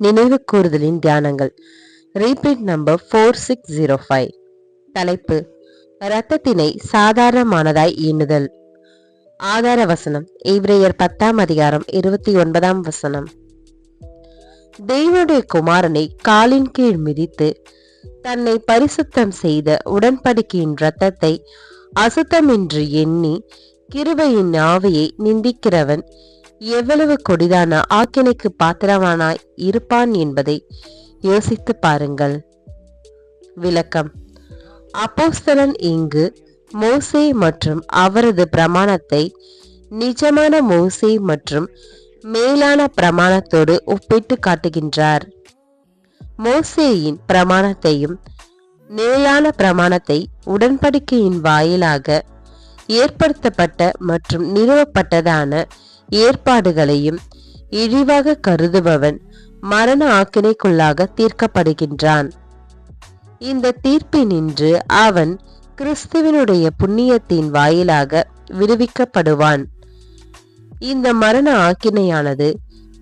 நினைவு கூறுதலின் தியானங்கள். Repeat number four six zero five தலைப்பு இரத்தத்தினை சாதாரணமானதாய் எண்ணுதல் ஆதார வசனம் இவ்ரையர் பத்தாம் அதிகாரம் இருபத்தி ஒன்பதாம் வசனம். தேவனுடைய குமாரனை காலின் கீழ் மிதித்து தன்னை பரிசுத்தம் செய்த உடன்படிக்கையின் இரத்தத்தை அசுத்தம் என்று எண்ணி கிருபையின் ஆவையை நிந்திக்கிறவன் எவ்வளவு கொடிதான ஆக்கினைக்கு பாத்திரவானாய் இருப்பான் என்பதை யோசித்து பாருங்கள். விளக்கம். அப்போஸ்தலன் இங்கு மோசே மற்றும் அவரது பிரமாணத்தை நிஜமான மோசே மற்றும் மேலான பிரமாணத்தோடு ஒப்பிட்டு காட்டுகின்றார். மோசேயின் பிரமாணத்தையும் மேலான பிரமாணத்தை உடன்படிக்கையின் வாயிலாக ஏற்படுத்தப்பட்ட மற்றும் நிறுவப்பட்டதான ஏற்பாடுகளையும் இழிவாக கருதுபவன் மரண ஆக்கினைக்குள்ளாக தீர்க்கப்படுகின்றான். இந்த தீர்ப்பினின்று அவன் கிறிஸ்துவனுடைய புண்ணியத்தின் வாயிலாக விடுவிக்கப்படுவான். இந்த மரண ஆக்கினையானது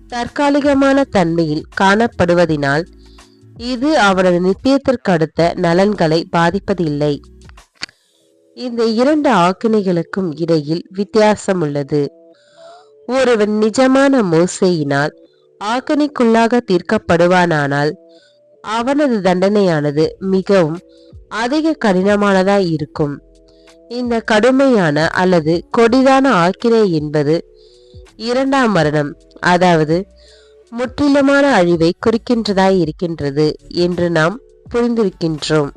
தற்காலிகமான தன்மையில் காணப்படுவதினால் இது அவனது நித்தியத்திற்கு அடுத்த நலன்களை பாதிப்பதில்லை. இந்த இரண்டு ஆக்கினைகளுக்கும் இடையில் வித்தியாசம் உள்ளது. ஒருவன் நிஜமான மோசையினால் ஆக்கணிக்குள்ளாக தீர்க்கப்படுவானானால் அவனது தண்டனையானது மிகவும் அதிக கடினமானதாய் இருக்கும். இந்த கடுமையான அல்லது கொடிதான ஆக்கினை என்பது இரண்டாம் மரணம் அதாவது முற்றிலுமான அழிவை குறிக்கின்றதாய் இருக்கின்றது என்று நாம் புரிந்திருக்கின்றோம்.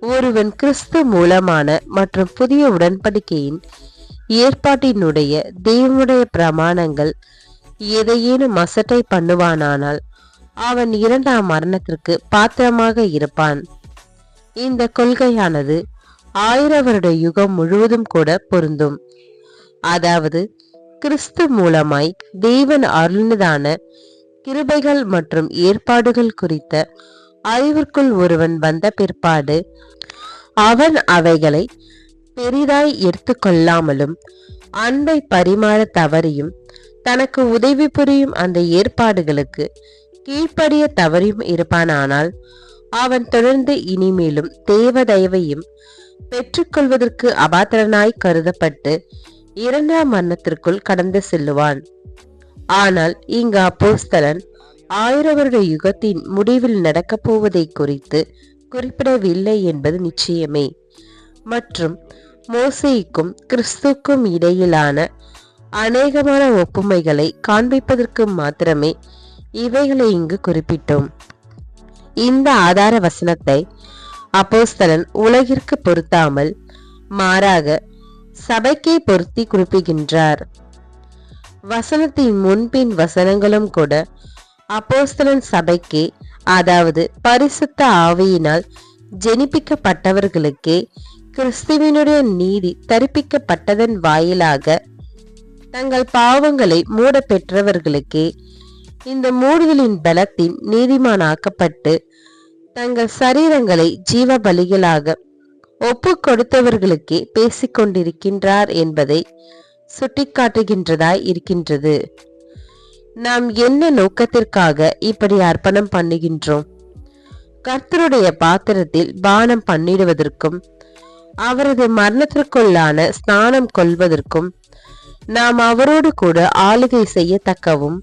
ஒருவன் கிறிஸ்து மூலமான மற்றும் புதிய உடன்படிக்கையின் ஏற்பாட்டினுடைய தேவனுடைய பிரமாணங்கள் எதையேனும் அசட்டை பண்ணுவானானால் அவன் இரண்டாம் மரணத்திற்கு பாத்திரமாக இருப்பான். இந்த கொள்கையானது ஆயிர வருட யுகம் முழுவதும் கூட பொருந்தும். அதாவது கிறிஸ்து மூலமாய் தேவன் அருள்னதான கிருபைகள் மற்றும் ஏற்பாடுகள் குறித்த அறிவிற்குள் ஒருவன் வந்த பிற்பாடு அவன் அவைகளை பெரிதாய் எடுத்துக்கொள்ளாமலும் அன்பை பரிமாற தவறியும் தனக்கு உதவி புரியும் அந்த ஏற்பாடுகளுக்கு கீழ்ப்படிய தவறியும் இருப்பானானால் அவன் தொடர்ந்து இனிமேலும் தேவதயவையும் பெற்றுக்கொள்வதற்கு அபாத்திரனாய் கருதப்பட்டு இரண்டாம் மரணத்திற்குள் கடந்து செல்லுவான். ஆனால் இங்கு அப்போஸ்தலன் ஆயிர வருட யுகத்தின் முடிவில் நடக்கப் போவதை குறித்து குறிப்பிடவில்லை என்பது நிச்சயமே. மற்றும் மோசைக்கும் கிறிஸ்துக்கும் இடையிலான அநேகமான ஒப்புமைகளை காண்பிப்பதற்கு மாத்திரமே இவைகளை இங்கு குறிப்பிட்டோம். இந்த ஆதார வசனத்தை அப்போஸ்தலன் உலகிற்கு பொருத்தாமல் மாறாக சபைக்கே பொருத்தி குறிப்பிடுகின்றார். வசனத்தின் முன்பின் வசனங்களும் கூட அப்போஸ்தலன் சபைக்கே அதாவது பரிசுத்த ஆவியினால் ஜெனிப்பிக்கப்பட்டவர்களுக்கே கிறிஸ்துவினுடைய நீதி தரிப்பிக்கப்பட்டதன் வாயிலாக தங்கள் பாவங்களை மூட பெற்றவர்களுக்கே இந்த மூடுதலின் பலத்தின் நீதிமானாக்கப்பட்டு தங்கள் சரீரங்களை ஜீவ பலிகளாக ஒப்பு கொடுத்தவர்களுக்கே பேசிக் கொண்டிருக்கின்றார் என்பதை சுட்டிக்காட்டுகின்றதாய் இருக்கின்றது. நாம் என்ன நோக்கத்திற்காக இப்படி அர்ப்பணம் பண்ணுகின்றோம்? கர்த்தருடைய பாத்திரத்தில் பானம் பண்ணிடுவதற்கும் அவரது மரணத்திற்குள்ளான ஸ்நானம் கொள்வதற்கும் நாம் அவரோடு கூட ஆளுகை செய்யத்தக்கவும்.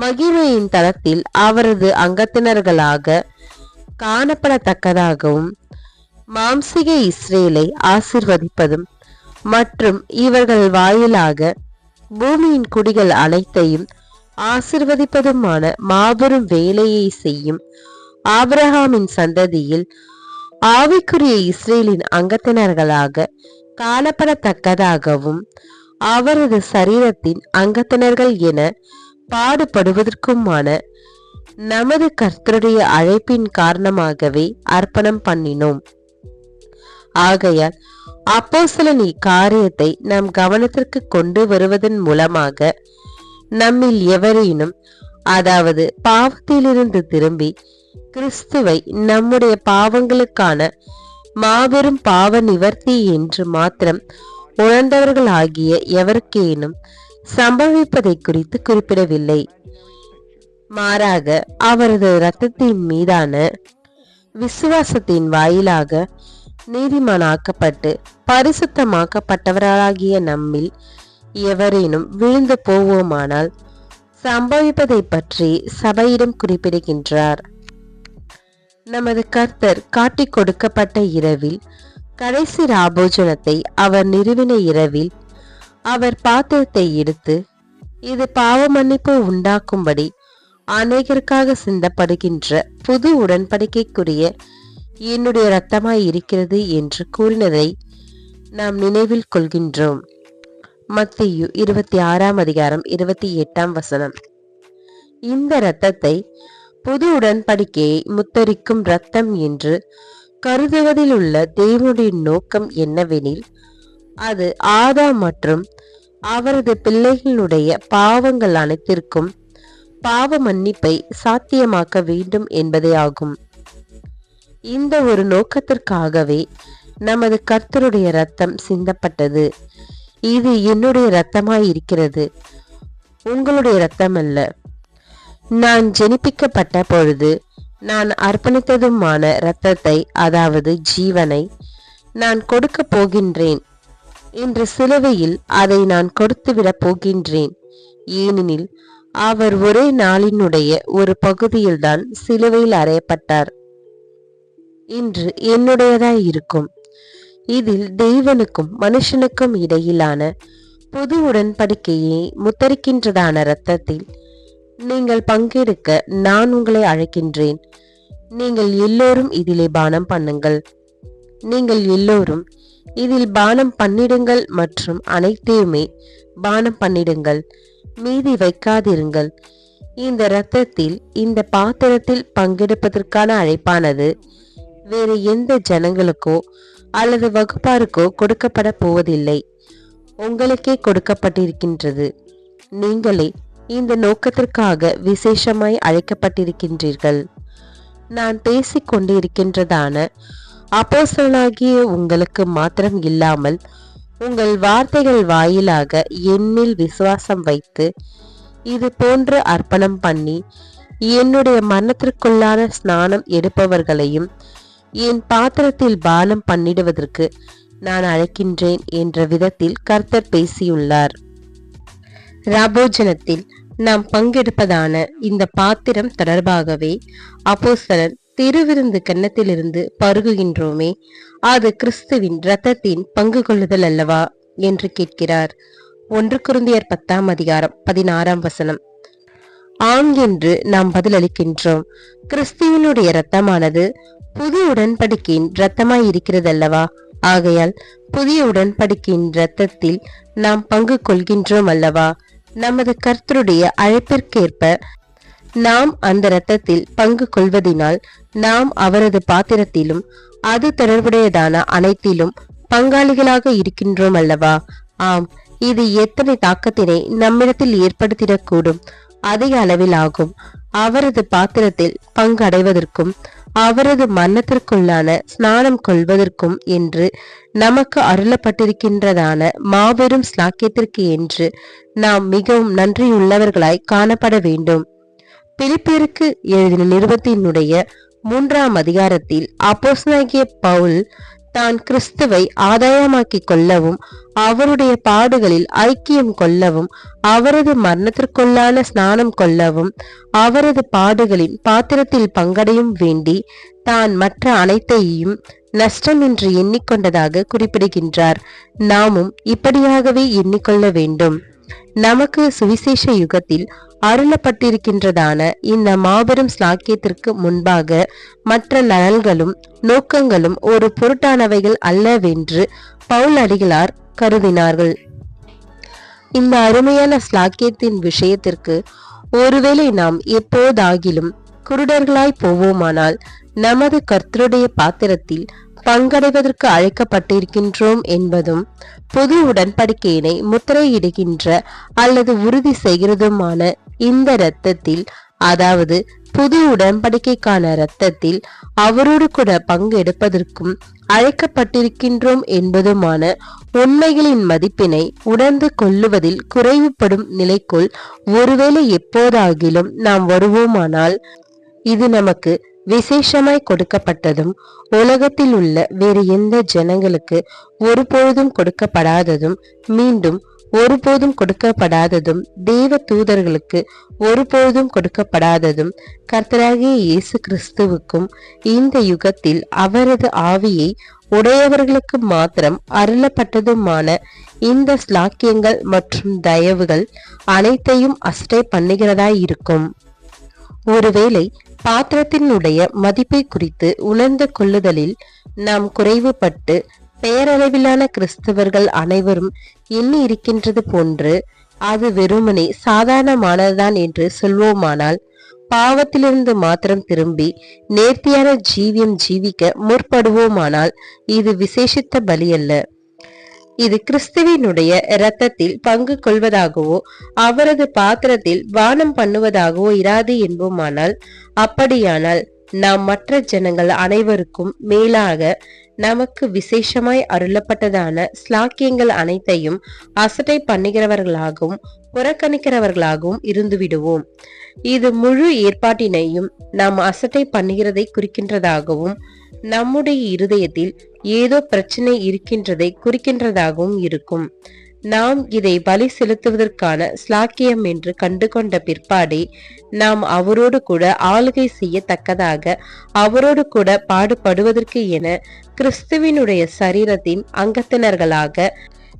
மகிமையின் தளத்தில் அவரது அங்கத்தினர்களாக காணப்படத்தக்கதாகவும் மாம்சிக இஸ்ரேலை ஆசிர்வதிப்பதும் மற்றும் இவர்கள் வாயிலாக பூமியின் குடிகள் அனைத்தையும் ஆசிர்வதிப்பதுமான மாபெரும் வேலையை செய்யும் ஆபிரஹாமின் சந்ததியில் ஆவிக்குரிய இஸ்ரேலின் அங்கத்தினர்களாக காணப்படத்தக்கதாகவும் அவரது சரீரத்தின் அங்கத்தினர்கள் என பாடுபடுவதற்குமான நமது கர்த்தருடைய அழைப்பின் காரணமாகவே அர்ப்பணம் பண்ணினோம். ஆகையால் அப்போசலன் இக்காரியத்தை நம் கவனத்திற்கு கொண்டு வருவதன் மூலமாக நம்மில் எவரேனும் அதாவது பாவத்திலிருந்து திரும்பி கிறிஸ்துவை நம்முடைய பாவங்களுக்கான மாபெரும் பாவ நிவர்த்தி என்று மாத்திரம் உணர்ந்தவர்களாகிய எவருக்கேனும் சம்பவிப்பதை குறித்து குறிப்பிடவில்லை. மாறாக அவரது இரத்தத்தின் மீதான விசுவாசத்தின் வாயிலாக நீதிமானாக்கப்பட்டு பரிசுத்தமாக்கப்பட்டவர்களாகிய நம்மில் எவரேனும் விழுந்து போவோமானால் சம்பவிப்பதை பற்றி சபையிடம் குறிப்பிடுகின்றார். நமது கர்த்தர் காட்டிக் கொடுக்கப்பட்ட இரவில் கடைசி ராபோஜனத்தை அவர் நிறுவின இரவில் அவர் பாத்திரத்தை எடுத்து இது பாவ மன்னிப்பு உண்டாக்கும்படி அநேகருக்காக சிந்தப்படுகின்ற புது உடன்படிக்கைக்குரிய என்னுடைய இரத்தமாய் இருக்கிறது என்று கூறினதை நாம் நினைவில் கொள்கின்றோம். மத்தியு இருபத்தி ஆறாம் அதிகாரம் இருபத்தி எட்டாம் வசனம். இந்த இரத்தத்தை புது உடன்படிக்கையை முத்தரிக்கும் இரத்தம் என்று கருதுவதில் உள்ள தேவனுடைய நோக்கம் என்னவெனில் அது ஆதா மற்றும் அவரது பிள்ளைகளுடைய பாவங்கள் அனைத்திற்கும் பாவ மன்னிப்பை சாத்தியமாக்க வேண்டும் என்பதே ஆகும். இந்த ஒரு நோக்கத்திற்காகவே நமது கர்த்தருடைய ரத்தம் சிந்தப்பட்டது. இது என்னுடைய ரத்தமாய் இருக்கிறது. உங்களுடைய ரத்தம் அல்ல நான் ஜெனிப்பிக்கப்பட்ட பொழுது நான் அர்ப்பணித்ததுமான இரத்தத்தை அதாவது ஜீவனை நான் கொடுக்க போகின்றேன். இன்று சிலுவையில் அதை நான் கொடுத்துவிடப் போகின்றேன். ஏனெனில் அவர் ஒரே நாளினுடைய ஒரு பகுதியில்தான் சிலுவையில் அறையப்பட்டார். இன்று என்னுடையதாய் இருக்கும். இதில் தெய்வனுக்கும் மனுஷனுக்கும் இடையிலான புது உடன்படிக்கையை முத்தரிக்கின்றதான இரத்தத்தில் நீங்கள் பங்கெடுக்க நான் உங்களை அழைக்கின்றேன். நீங்கள் எல்லோரும் இதிலே பானம் பண்ணுங்கள். நீங்கள் எல்லோரும் இதில் பானம் பண்ணிடுங்கள் மற்றும் அனைத்தையுமே பானம் பண்ணிடுங்கள். மீதி வைக்காதிருங்கள். இந்த இரத்தத்தில் இந்த பாத்திரத்தில் பங்கெடுப்பதற்கான அழைப்பானது வேறு எந்த ஜனங்களுக்கோ அல்லது வகுப்பாருக்கோ கொடுக்கப்பட போவதில்லை. உங்களுக்கே கொடுக்கப்பட்டிருக்கின்றது. நீங்களே இந்த நோக்கத்திற்காக விசேஷமாய் அழைக்கப்பட்டிருக்கின்றீர்கள். நான் பேசிக்கொண்டு இருக்கின்றதான அப்போஸ்தலனாகிய உங்களுக்கு மாத்திரம் இல்லாமல் உங்கள் வார்த்தைகள் வாயிலாக என்னில் விசுவாசம் வைத்து இது போன்று அர்ப்பணம் பண்ணி என்னுடைய மரணத்திற்குள்ளான ஸ்நானம் எடுப்பவர்களையும் என் பாத்திரத்தில் பானம் பண்ணிடுவதற்கு நான் அழைக்கின்றேன் என்ற விதத்தில் கர்த்தர் பேசியுள்ளார். ராபோஜனத்தில் நாம் பங்கெடுப்பதான இந்த பாத்திரம் தொடர்பாகவே அப்போஸ்தலன் திருவிருந்து கன்னத்திலிருந்து பருகுகின்றோமே அது கிறிஸ்துவின் இரத்தத்தின் பங்கு கொள்ளுதல் அல்லவா? என்று கேட்கிறார். ஒன்று குருந்தியர் பத்தாம் அதிகாரம் பதினாறாம் வசனம். ஆம் என்று நாம் பதிலளிக்கின்றோம். கிறிஸ்துவனுடைய இரத்தமானது புது உடன்படிக்கையின் இரத்தமாய் இருக்கிறதல்லவா? ஆகையால் புதிய உடன்படிக்கையின் இரத்தத்தில் நாம் பங்கு கொள்கின்றோம் அல்லவா? நமது கர்த்தருடைய அழைப்பிற்கேற்ப நாம் அந்த இரத்தத்தில் பங்கு கொள்வதினால் நாம் அவரது பாத்திரத்திலும் அது தொடர்புடையதான அனைத்திலும் பங்காளிகளாக இருக்கின்றோம் அல்லவா? ஆம் இது எத்தனை தாக்கத்தினை நம்மிடத்தில் ஏற்படுத்திடக்கூடும். அதிக அளவில் ஆகும் அவரது பாத்திரத்தில் பங்கு அடைவதற்கும் அவரது மரணத்திற்குள்ளான ஸ்நானம் கொள்வதற்கும் என்று நமக்கு அருளப்பட்டிருக்கின்றதான மாபெரும் ஸ்லாக்கியத்திற்கு என்று நாம் மிகவும் நன்றியுள்ளவர்களாய் காணப்பட வேண்டும். பிலிப்பியருக்கு எழுதின நிருபத்தினுடைய மூன்றாம் அதிகாரத்தில் அப்போஸ்னாகிய பவுல் தான் கிறிஸ்துவை ஆதாயமாக்கிக் கொள்ளவும் அவருடைய பாடுகளில் ஐக்கியம் கொள்ளவும் அவரது மரணத்திற்குள்ளான ஸ்நானம் கொள்ளவும் அவரது பாடுகளின் பாத்திரத்தில் பங்கடையும் வேண்டி தான் மற்ற அனைத்தையும் நஷ்டம் என்று எண்ணிக்கொண்டதாக குறிப்பிடுகின்றார். நாமும் இப்படியாகவே எண்ணிக்கொள்ள வேண்டும். நமக்கு சுவிசேஷ யுகத்தில் அருளப்பட்டிருக்கின்றதான இந்த மாபெரும் ஸ்லாக்கியத்திற்கு முன்பாக மற்ற நலன்களும் நோக்கங்களும் ஒரு பொருட்டானவைகள் அல்லவென்று பவுல் அடிகளார் கருதினார்கள். இந்த அருமையான ஸ்லாக்கியத்தின் விஷயத்திற்கு ஒருவேளை நாம் எப்போதாகிலும் குருடர்களாய் போவோமானால் நமது கர்த்தருடைய பாத்திரத்தில் பங்கடைவதற்கு அழைக்கப்பட்டிருக்கின்றோம் என்பதும் புது உடன்படிக்கையினை முத்திரையிடுகின்ற அல்லது உறுதி செய்கிறதுமான இந்த இரத்தத்தில் அதாவது புது உடன்படிக்கைக்கான இரத்தத்தில் அவரோடு கூட பங்கெடுப்பதற்கும் அழைக்கப்பட்டிருக்கின்றோம் என்பதுமான உண்மைகளின் மதிப்பினை உணர்ந்து கொள்ளுவதில் குறைவுபடும் நிலைக்குள் ஒருவேளை எப்போதாகிலும் நாம் வருவோமானால் இது நமக்கு விசேஷமாய் கொடுக்கப்பட்டதும் உலகத்தில் உள்ள வேறு எந்த ஜனங்களுக்கு ஒருபொழுதும் கொடுக்கப்படாததும் மீண்டும் ஒருபோதும் கொடுக்கப்படாததும் தேவ தூதர்களுக்கு ஒருபோதும் கொடுக்கப்படாததும் கர்த்தராகிய இயேசு கிறிஸ்துவுக்கும் இந்த யுகத்தில் அவரது ஆவியை உடையவர்களுக்கு மாத்திரம் அருளப்பட்டதுமான இந்த ஸ்லாக்கியங்கள் மற்றும் தயவுகள் அனைத்தையும் அசட்டை பண்ணுகிறதாய் இருக்கும் ஒருவேளை பாத்திரத்தினுடைய மதிப்பை குறித்து உணர்ந்து கொள்ளுதலில் நாம் குறைவுபட்டு பெயரளவிலான கிறிஸ்தவர்கள் அனைவரும் எண்ணி இருக்கின்றது போன்று அது வெறுமனே சாதாரணமானதுதான் என்று சொல்வோமானால் பாவத்திலிருந்து மாத்திரம் திரும்பி நேர்த்தியான ஜீவியம் ஜீவிக்க முற்படுவோமானால் இது விசேஷித்த பலி அல்ல இது கிறிஸ்துவினுடைய இரத்தத்தில் பங்கு கொள்வதாகவோ அவரது பாத்திரத்தில் வானம் பண்ணுவதாகவோ இராது என்போமானால் அப்படியானால் நாம் மற்ற ஜனங்கள் அனைவருக்கும் மேலாக நமக்கு விசேஷமாய் அருளப்பட்டதான ஸ்லாக்கியங்கள் அனைத்தையும் அசட்டை பண்ணுகிறவர்களாகவும் புறக்கணிக்கிறவர்களாகவும் இருந்துவிடுவோம். இது முழு ஏற்பாட்டினையும் நாம் அசட்டை பண்ணுகிறதை குறிக்கின்றதாகவும் நம்முடைய இருதயத்தில் ஏதோ பிரச்சனை இருக்கின்றதை குறிக்கின்றதாகவும் இருக்கும். நாம் இதை பலி செலுத்துவதற்கான ஸ்லாக்கியம் என்று கண்டு கொண்ட பிற்பாடே நாம் அவரோடு கூட ஆளுகை செய்யத்தக்கதாக அவரோடு கூட பாடுபடுவதற்கு என கிறிஸ்துவினுடைய சரீரத்தின் அங்கத்தினர்களாக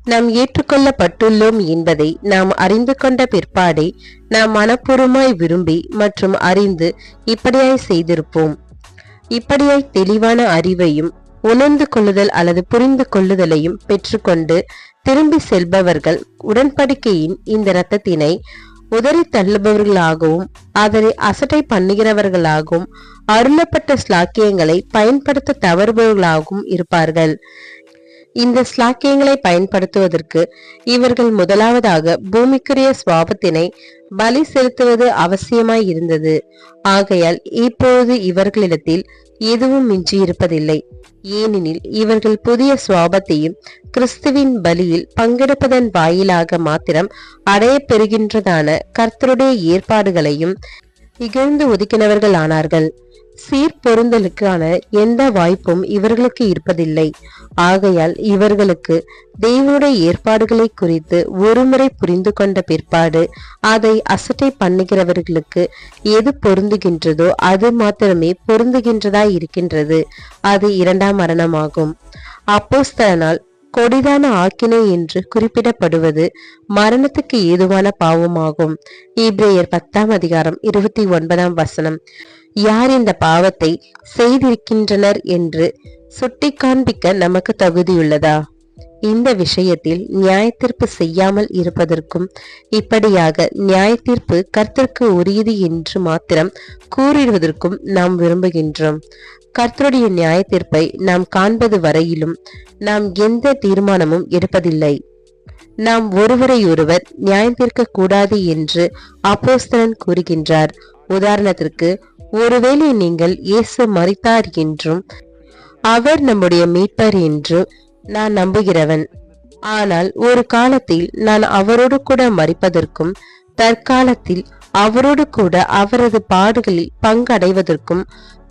நாம் ஏற்றுக்கொள்ளப்பட்டுள்ளோம் என்பதை நாம் அறிந்து கொண்ட பிற்பாடே நாம் மனப்பூர்வமாய் விரும்பி மற்றும் அறிந்து இப்படியாய் செய்திருப்போம். இப்படியாய் தெளிவான அறிவையும் உணர்ந்து கொள்ளுதல் அல்லது புரிந்து கொள்ளுதலையும் பெற்றுக்கொண்டு திரும்பி செல்பவர்கள் உடன்படிக்கையின் இந்த இரத்தத்தினை உதறி தள்ளுபவர்களாகவும் அதனை அசட்டை பண்ணுகிறவர்களாகவும் அருளப்பட்ட ஸ்லாக்கியங்களை பயன்படுத்த தவறுபவர்களாகவும் இருப்பார்கள். இந்த ஸ்லாக்கியங்களை பயன்படுத்துவதற்கு இவர்கள் முதலாவதாக பூமிக்குரிய சுவாபத்தினை பலி செலுத்துவது அவசியமாய் இருந்தது. ஆகையால் இப்பொழுது இவர்களிடத்தில் எதுவும் மிஞ்சி இருப்பதில்லை. ஏனெனில் இவர்கள் புதிய சுவாபத்தையும் கிறிஸ்துவின் பலியில் பங்கெடுப்பதன் வாயிலாக மாத்திரம் அடைய பெறுகின்றதான கர்த்தருடைய ஏற்பாடுகளையும் இகழ்ந்து ஒதுக்கினவர்கள் ஆனார்கள் சீர்பொருந்தலுக்கான எந்த வாய்ப்பும் இவர்களுக்கு இருப்பதில்லை. ஆகையால் இவர்களுக்கு தேவனுடைய ஏற்பாடுகளை குறித்து ஒருமுறை புரிந்து கொண்ட பிற்பாடு அதை அசட்டை பண்ணுகிறவர்களுக்கு எது பொருந்துகின்றதோ அது மாத்திரமே பொருந்துகின்றதா இருக்கின்றது. அது இரண்டாம் மரணமாகும். அப்போஸ்தலனால் கொடிதான ஆக்கினை என்று குறிப்பிடப்படுவது மரணத்துக்கு ஏதுவான பாவமாகும். இப்ரேயர் பத்தாம் அதிகாரம் இருபத்தி ஒன்பதாம் வசனம். யார் இந்த பாவத்தை செய்திருக்கின்றனர் என்று சுட்டி காண்பிக்க நமக்கு தகுதியுள்ளதா? இந்த விஷயத்தில் நியாயத்தீர்ப்பு செய்யாமல் இருப்பதற்கும் இப்படியாக நியாயத்தீர்ப்பு கர்த்தருக்கு உரியது என்று மாத்திரம் கூறிடுவதற்கும் நாம் விரும்புகின்றோம். கர்த்தருடைய நியாயத்தீர்ப்பை நாம் காண்பது வரையிலும் நாம் எந்த தீர்மானமும் எடுப்பதில்லை. நாம் ஒருவரையொருவர் நியாயம் தீர்க்க கூடாது என்று அப்போஸ்தலன் கூறுகின்றார். உதாரணத்திற்கு ஒருவேளை நீங்கள் இயேசு மறித்தார் என்றும் அவர் நம்முடைய மீட்பர் என்று நான் நம்புகிறவன். ஆனால் ஒரு காலத்தில் நான் அவரோடு கூட மறிப்பதற்கும் தற்காலத்தில் அவரோடு கூட அவரது பாடுகளில் பங்கடைவதற்கும்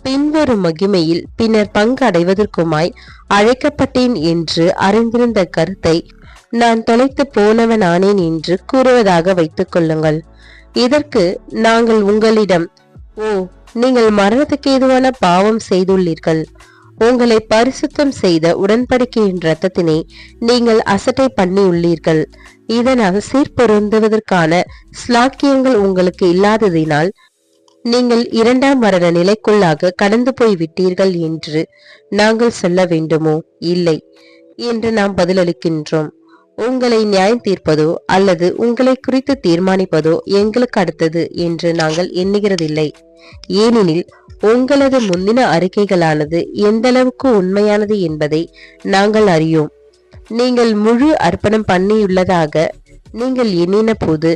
பின்வரும் மகிமையில் பின்னர் பங்கு அடைவதற்குமாய் அழைக்கப்பட்டேன் என்று அறிந்திருந்த கருத்தை நான் தொலைத்து போனவனானேன் என்று கூறுவதாக வைத்துக் கொள்ளுங்கள். இதற்கு நாங்கள் உங்களிடம் ஓ நீங்கள் மரணத்துக்கு ஏதுவான பாவம் செய்துள்ளீர்கள். உங்களை பரிசுத்தம் செய்த உடன்படிக்கையின் ரத்தத்தினை நீங்கள் அசட்டை பண்ணி உள்ளீர்கள் இதனால் சீர்பொருந்துவதற்கான ஸ்லாக்கியங்கள் உங்களுக்கு இல்லாததினால் நீங்கள் இரண்டாம் மரண நிலைக்குள்ளாக கடந்து போய் விட்டீர்கள் என்று நாங்கள் சொல்ல வேண்டுமோ? இல்லை. என்று நாம் பதிலளிக்கின்றோம். உங்களை நியாயம் தீர்ப்பதோ அல்லது உங்களை குறித்து தீர்மானிப்பதோ எங்களுக்கு அடுத்தது என்று நாங்கள் எண்ணுகிறதில்லை. ஏனெனில் உங்களது முந்தின அறிக்கைகளானது எந்தளவுக்கு உண்மையானது என்பதை நாங்கள் அறியோம். நீங்கள் முழு அர்ப்பணம் பண்ணியுள்ளதாக நீங்கள் எண்ணின போது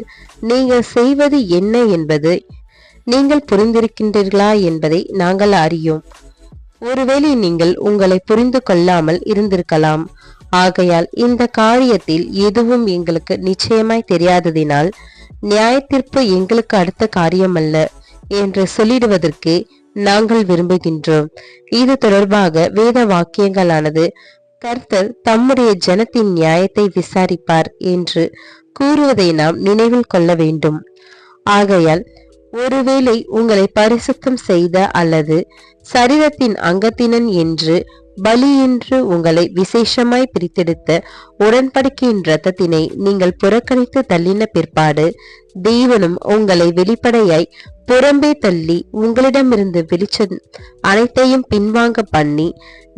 நீங்கள் செய்வது என்ன என்பது நீங்கள் புரிந்திருக்கின்றீர்களா என்பதை நாங்கள் அறியோம். ஒருவேளை நீங்கள் உங்களை புரிந்து கொள்ளாமல் இருந்திருக்கலாம். ஆகையால் இந்த காரியத்தில் எதுவும் எங்களுக்கு நிச்சயமாய் தெரியாததினால் நியாயத்திற்பு எங்களுக்கு அடுத்த காரியமல்ல என்று சொல்லிடுவதற்கு நாங்கள் விரும்புகின்றோம். இது தொடர்பாக வேத வாக்கியங்களானது கர்த்தர் தம்முடைய ஜனத்தின் நியாயத்தை விசாரிப்பார் என்று கூறுவதை நாம் நினைவில் கொள்ள வேண்டும். ஆகையால் ஒருவேளை உங்களை பரிசுத்தம் செய்த அல்லது சரீரத்தின் அங்கத்தினன் என்று பலி என்று உங்களை விசேஷமாய் பிரித்தெடுத்த உடன்படிக்கையின் இரத்தத்தினை நீங்கள் புறக்கணித்து தள்ளின பிற்பாடு தேவனும் உங்களை வெளிப்படையாய் புறம்பே தள்ளி உங்களிடமிருந்து வெளிச்ச அனைத்தையும் பின்வாங்க பண்ணி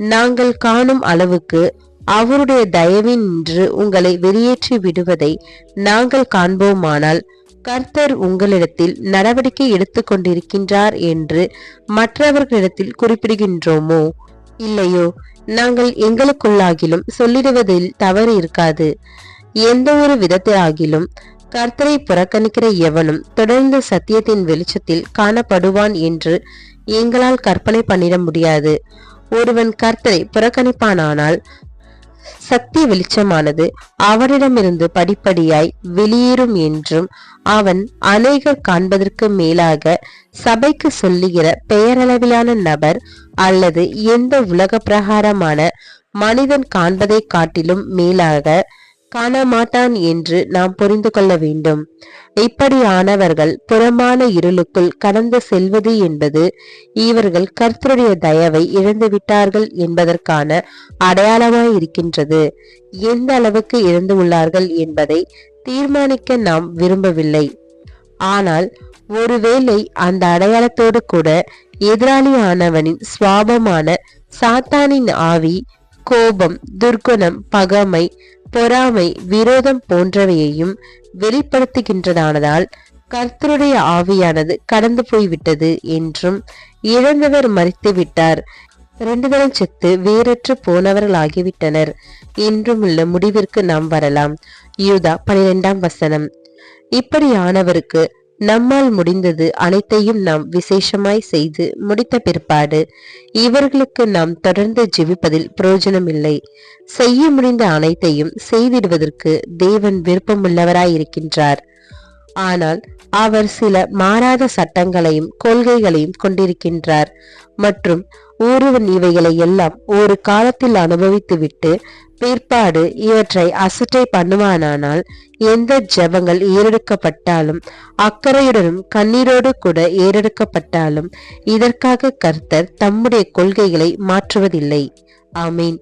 நாங்கள் காணும் அளவுக்கு அவருடைய தயவினின்று உங்களை வெளியேற்றி விடுவதை நாங்கள் காண்போமானால் கர்த்தர் உங்களிடத்தில் நடவடிக்கை எடுத்துக் கொண்டிருக்கின்றார் என்று மற்றவர்களிடத்தில் குறிப்பிடுகின்றோமோ? இல்லையோ நாங்கள் எங்களுக்குள்ளாகிலும் சொல்லிடுவதில் தவறு இருக்காது. எந்த ஒரு விதத்திலாகிலும் கர்த்தரை புறக்கணிக்கிற எவனும் தொடர்ந்து சத்தியத்தின் வெளிச்சத்தில் காணப்படுவான் என்று எங்களால் கற்பனை பண்ணிட முடியாது. ஒருவன் கர்த்தரை புறக்கணிப்பானானால் சத்திய வெளிச்சமானது அவனிடமிருந்து படிப்படியாய் வெளியேறும் என்றும் அவன் அநேகர் காண்பதற்கு மேலாக சபைக்கு சொல்லுகிற பெயரளவிலான நபர் அல்லது எந்த உலக பிரகாரமான மனிதன் காண்பதை காட்டிலும் மேலாக காணமாட்டான் என்று நாம் புரிந்து கொள்ள வேண்டும். இப்படியானவர்கள் புறமான இருளுக்குள் கடந்து செல்வது என்பது இவர்கள் கர்த்தருடைய தயவை இழந்து விட்டார்கள் என்பதற்கான அடையாளமாய் இருக்கின்றது எந்த அளவுக்கு இழந்து உள்ளார்கள் என்பதை தீர்மானிக்க நாம் விரும்பவில்லை. ஆனால் ஒருவேளை அந்த அடையாளத்தோடு கூட எதிராளியானவனின் சுவாபமான சாத்தானின் ஆவி கோபம் துர்குணம் பகமை பொறாமை விரோதம் போன்றவையையும் வெளிப்படுத்துகின்றதானதால் கர்த்தருடைய ஆவியானது கடந்து போய்விட்டது என்றும் இழந்தவர் மறித்து விட்டார். இரண்டு தரம் செத்து வேறற்று போனவர்களாகிவிட்டனர் என்றும் உள்ள முடிவிற்கு நாம் வரலாம். யூதா பனிரெண்டாம் வசனம். இப்படியானவருக்கு நம்மால் முடிந்தது அனைத்தையும் நாம் விசேஷமாய் செய்து முடித்த பிற்பாடு இவர்களுக்கு நாம் தொடர்ந்து ஜெபிப்பதில் பிரயோஜனம் இல்லை செய்ய முடிந்த அனைத்தையும் செய்திடுவதற்கு தேவன் விருப்பமுள்ளவராயிருக்கின்றார். ஆனால் அவர் சில மாறாத சட்டங்களையும் கொள்கைகளையும் கொண்டிருக்கின்றார். மற்றும் ஒருவன் இவைகளை எல்லாம் ஒரு காலத்தில் அனுபவித்துவிட்டு பிற்பாடு இவற்றை அசட்டை பண்ணுவானானால் எந்த ஜபங்கள் ஏறெடுக்கப்பட்டாலும் அக்கறையுடனும் கண்ணீரோடு கூட ஏறெடுக்கப்பட்டாலும் இதற்காக கர்த்தர் தம்முடைய கொள்கைகளை மாற்றுவதில்லை. ஆமீன்.